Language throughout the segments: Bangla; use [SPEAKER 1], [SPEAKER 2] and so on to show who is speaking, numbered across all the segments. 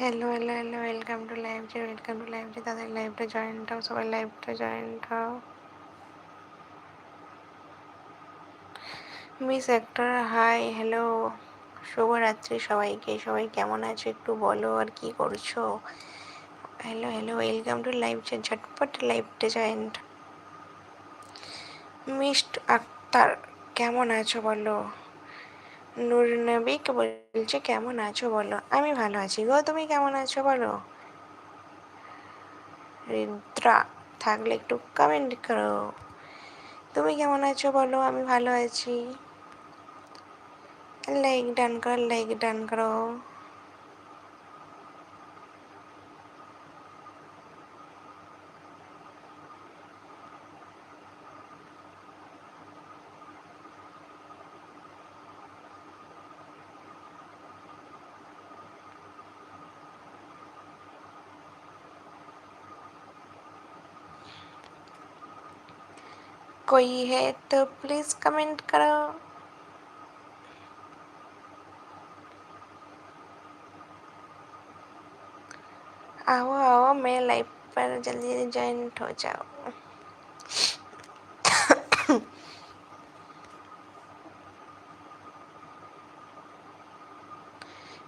[SPEAKER 1] Hello hello hello welcome to live যে ওয়েলকাম টু লাইভ যে তাদের লাইভটা জয়েন্ট হও সবাই লাইভটা জয়েন্ট হও মিস একটা হাই হ্যালো শুভরাত্রি সবাইকে, সবাই কেমন আছো একটু বলো আর কি করছ? Hello hello welcome to live যে ঝটপট লাইভটা জয়েন্ট মিস্ট আক্তার কেমন আছো বলো? নূর নবিক বলছে, কেমন আছো বলো? আমি ভালো আছি গো, তুমি কেমন আছো বলো? রিদ্রা, থাকলে একটু কমেন্ট করো। তুমি কেমন আছো বলো, আমি ভালো আছি। লাইক ডান করো লাইক ডান করো। कोई है तो प्लीज़ कमेंट करो आओ आओ मैं लाइव पर जल्दी जल्दी ज्वाइंट हो जाओ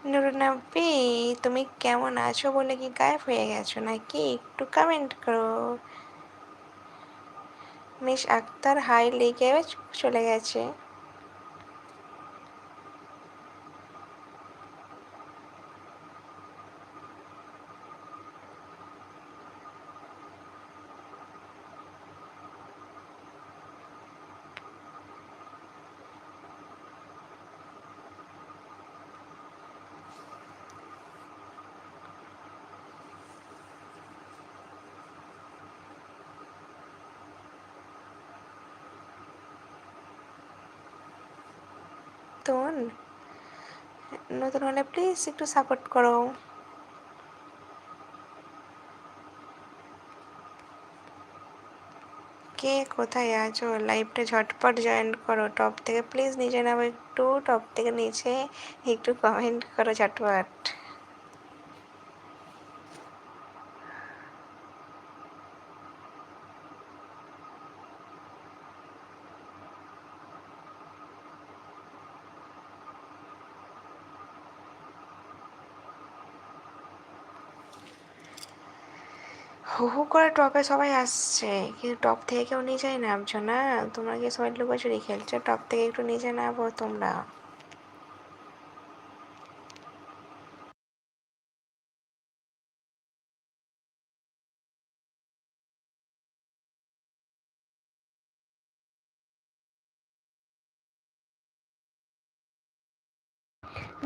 [SPEAKER 1] নুরনব্বী তুমি কেমন আছো বলে কি গায়েব হয়ে গেছো নাকি একটু কমেন্ট করো মিস আক্তার হাই লিগে চলে গেছে। নতুন? নতুন হলে প্লিজ একটু সাপোর্ট করো। কে কোথায় আছো? লাইভটা ঝটপট জয়েন করো। টপ থেকে প্লিজ নিচে নামো একটু। টপ থেকে নিচে একটু কমেন্ট করো ঝটপট। হু হু করে টপে সবাই আসছে। কিন্তু টপ থেকে কেউ নিচেই নামছো না তোমরা কি সবাই লুকোচুরি খেলছো, টপ থেকে একটু নিচে নামো তোমরা।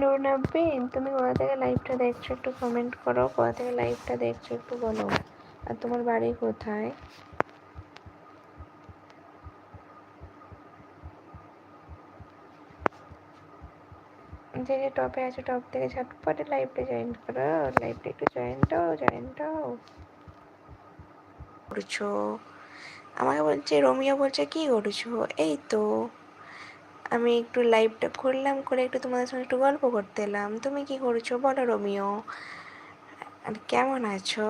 [SPEAKER 1] নূর নাব্বিন তুমি কোথা থেকে লাইভটা দেখছ একটু কমেন্ট করো, কোথা থেকে লাইভটা দেখছ একটু বলো। আর তোমার বাড়ি কোথায়? যে যে টপে আছে টপ থেকে ঝটপটে লাইভটা জয়েন করো। লাইভটা একটু জয়েন্ট হও জয়েন্ট হও করছ? আমাকে বলছে, রোমিও বলছে, কি করছ? এই তো। আমি একটু লাইভটা করলাম, করে একটু তোমাদের সঙ্গে একটু গল্প করতে এলাম। তুমি কি করছ? বলো রোমিও। আর কেমন আছো?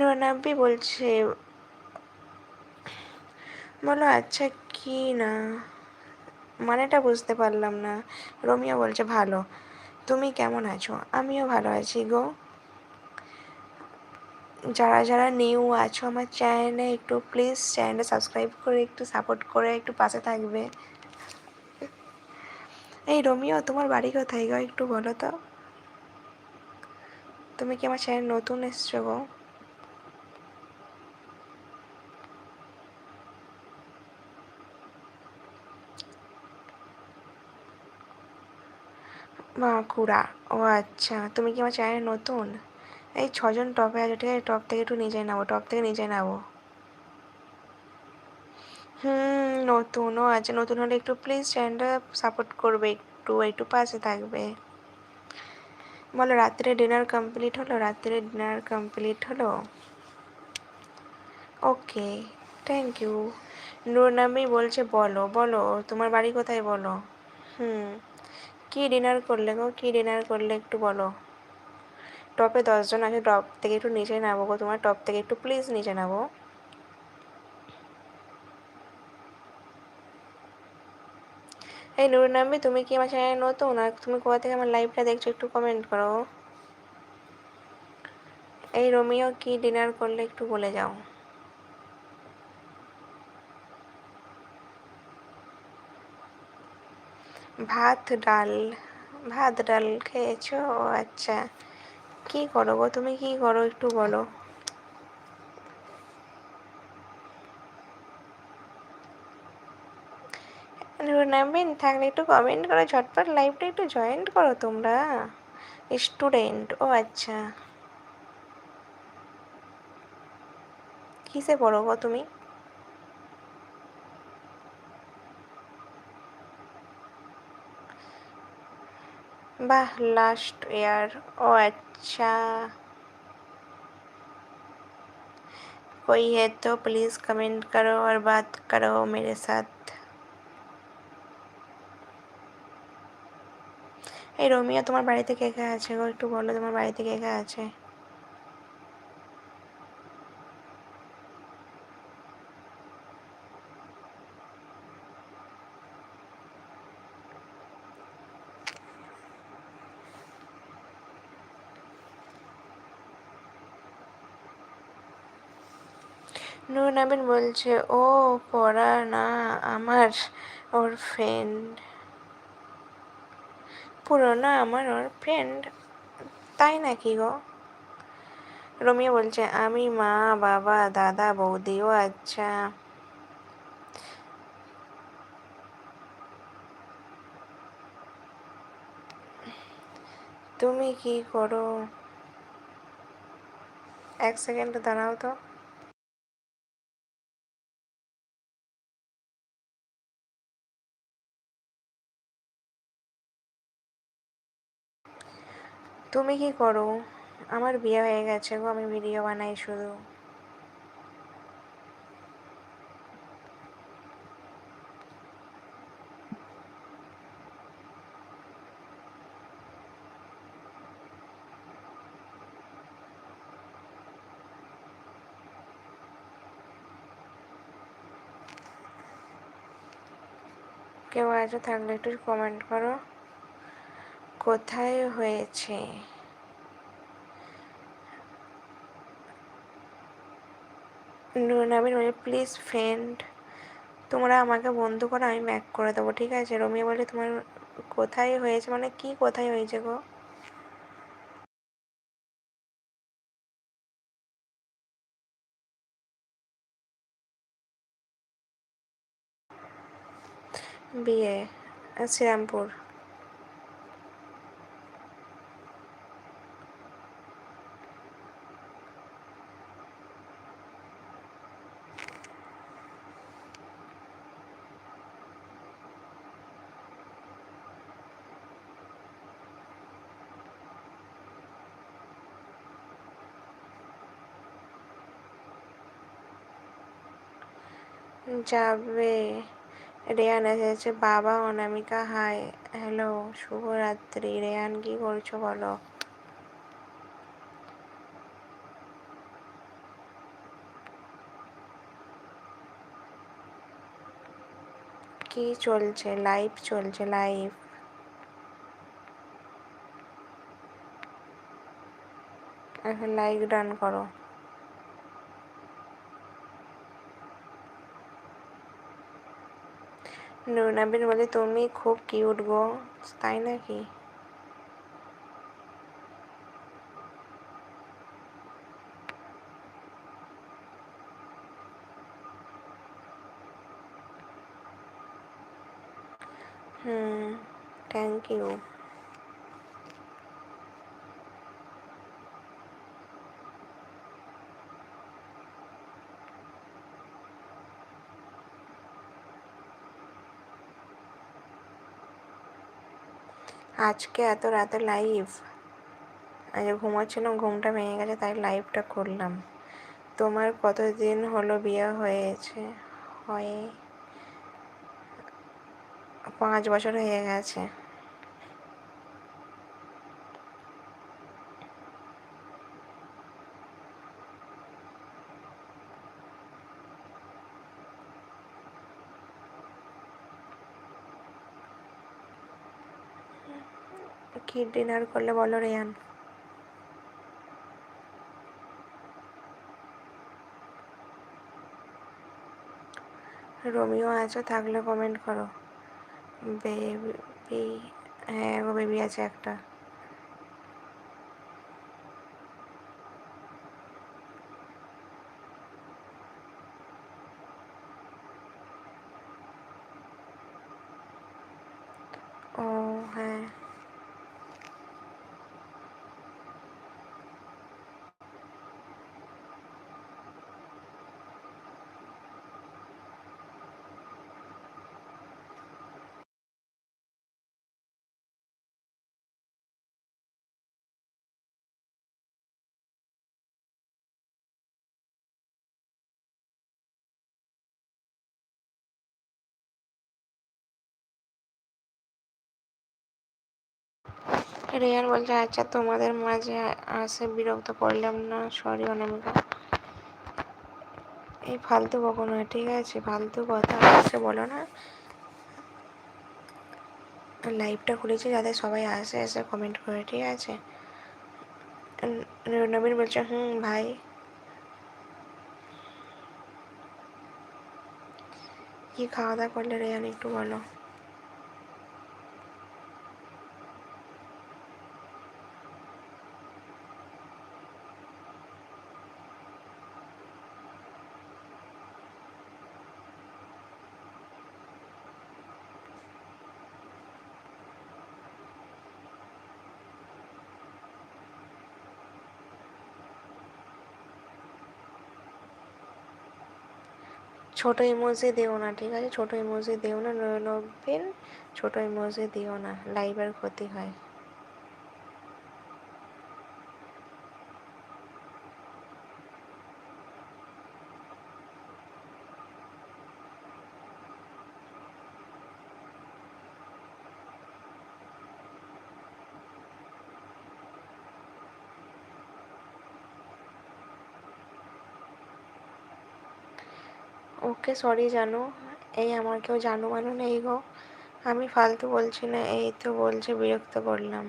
[SPEAKER 1] নুরানব্বই বলছে, বলো আচ্ছা কি না? মানেটা বুঝতে পারলাম না। রোমিও বলছে, ভালো। তুমি কেমন আছো? আমিও ভালো আছি গো। যারা যারা নিউ আছো আমার চ্যানেলে একটু প্লিজ চ্যানেলটা সাবস্ক্রাইব করে, একটু সাপোর্ট করে, একটু পাশে থাকবে। এই রোমিও, তোমার বাড়ি কোথায় গো একটু বলো তো? তুমি কি আমার চ্যানেল নতুন এসছো গো? বাঁকুড়া ও আচ্ছা তুমি কি আমার চ্যানেল নতুন? এই ছজন টপে আছে, ঠিক আছে টপ থেকে একটু নিচে নাবো টপ থেকে নিচে নাবো হুম নতুনও আছে নতুন হলে একটু প্লিজ চ্যানেলটা সাপোর্ট করবে একটু একটু পাশে থাকবে। বলো, রাত্রে ডিনার কমপ্লিট হলো? রাত্রে ডিনার কমপ্লিট হলো? ওকে থ্যাংক ইউ নুরনামি বলছে, বলো বলো, তোমার বাড়ি কোথায় বলো? হুম। কী ডিনার করলে গো? কী ডিনার করলে একটু বলো। টপে দশজন আছে টপ থেকে একটু নিচে নামো গো। তোমার টপ থেকে একটু প্লিজ নিচে নামো। এই নুরনাম্বি, তুমি কি আমার চ্যানেলে নতুন? আর তুমি কোথা থেকে আমার লাইভটা দেখছ একটু কমেন্ট করো। এই রোমিও, কি ডিনার করলে একটু বলে যাও। ভাত, ডাল ভাত, ডাল খেয়েছো? ও আচ্ছা। কী করো গো? তুমি কী করো একটু বলো। নামবেন থাকলে একটু কমেন্ট করো, ঝটপট লাইভটা একটু জয়েন করো তোমরা। স্টুডেন্ট ও আচ্ছা। কিসে পড়ো গো তুমি? বাহ লাস্ট ইয়ার ও अच्छा कोई है तो प्लीज़ कमेंट करो और बात करो मेरे साथ এই রোমিয়া তোমার বাড়িতে কে কে আছে গো একটু বলো তোমার বাড়িতে কে কে আছে নুর নাবিন বলছে, ও পড়া না আমার, ওর ফ্রেন্ড পুরোনো আমার ওর ফ্রেন্ড তাই নাকি গো? রমিয়া বলছে, আমি মা, বাবা, দাদা, বৌদিও আচ্ছা। তুমি কি করো? এক সেকেন্ড দাঁড়াও তো। তুমি কি করো? আমার বিয়ে হয়ে গেছে গো, আমি ভিডিও বানাই শুধু। কেউ আছে থাকলে একটু কমেন্ট করো। কোথায় হয়েছে? নাবিন বলে, প্লিজ ফ্রেন্ড, তোমরা আমাকে বন্ধু করো, আমি ব্যাক করে দেবো, ঠিক আছে? রমিয়া বলে, তোমার কোথায় হয়েছে? মানে কি কোথায় হয়েছে গো? বিয়ে, শ্রীরামপুর। যাবে। রেয়ান এসেছে বাবা, অনামিকা, হাই, হ্যালো, শুভরাত্রি। রেয়ান, কি করছ বলো? কি চলছে? লাইভ চলছে লাইভ এখন লাইক ডান করো। নুরনাবিন বলে তুমি খুব কিউট গো তাই নাকি হুম থ্যাংক ইউ আজকে এত রাতে লাইভ আজ ঘুমাচ্ছিলাম ঘুমটা ভেঙে গেছে, তাই লাইভটা করলাম। তোমার কতদিন হলো বিয়ে হয়েছে? হয়ে, পাঁচ বছর হয়ে গেছে। কি ডিনার করলে বলো রেয়ান রোমিও আছো থাকলে কমেন্ট করো। বেবি হ্যাঁ বেবি আছে একটা। ও হ্যাঁ। রেয়ান বলছে আচ্ছা তোমাদের মাঝে আসে বিরক্ত করলাম না সরি অনামিকা। এই ফালতু বকো না, ঠিক আছে, ফালতু কথা আসে বলো না। লাইভটা খুলেছি যাতে সবাই আসে, এসে কমেন্ট করে, ঠিক আছে। নবীন বলছে, হুম, ভাই। কি খাওয়া দাওয়া করলে রেয়ান, একটু বলো। ছোটো ইমোজি দিও না, ঠিক আছে? ছোটো ইমোজি দিও না নবীন ছোটো ইমোজি দিও না লাইভের ক্ষতি হয়। ওকে সরি জানো। এই আমার কেউ জানো মানো নেই গো। আমি ফালতু বলছি না, এই তো বলছে, বিরক্ত করলাম।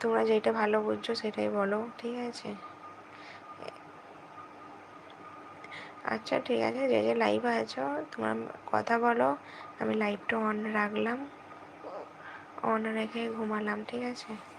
[SPEAKER 1] তোমরা যেটা ভালো বুঝছ সেটাই বলো, ঠিক আছে? আচ্ছা ঠিক আছে, যে যে লাইভে আছো, তোমরা কথা বলো, আমি লাইভটা অন রাখলাম। অন রেখে ঘুমালাম, ঠিক আছে?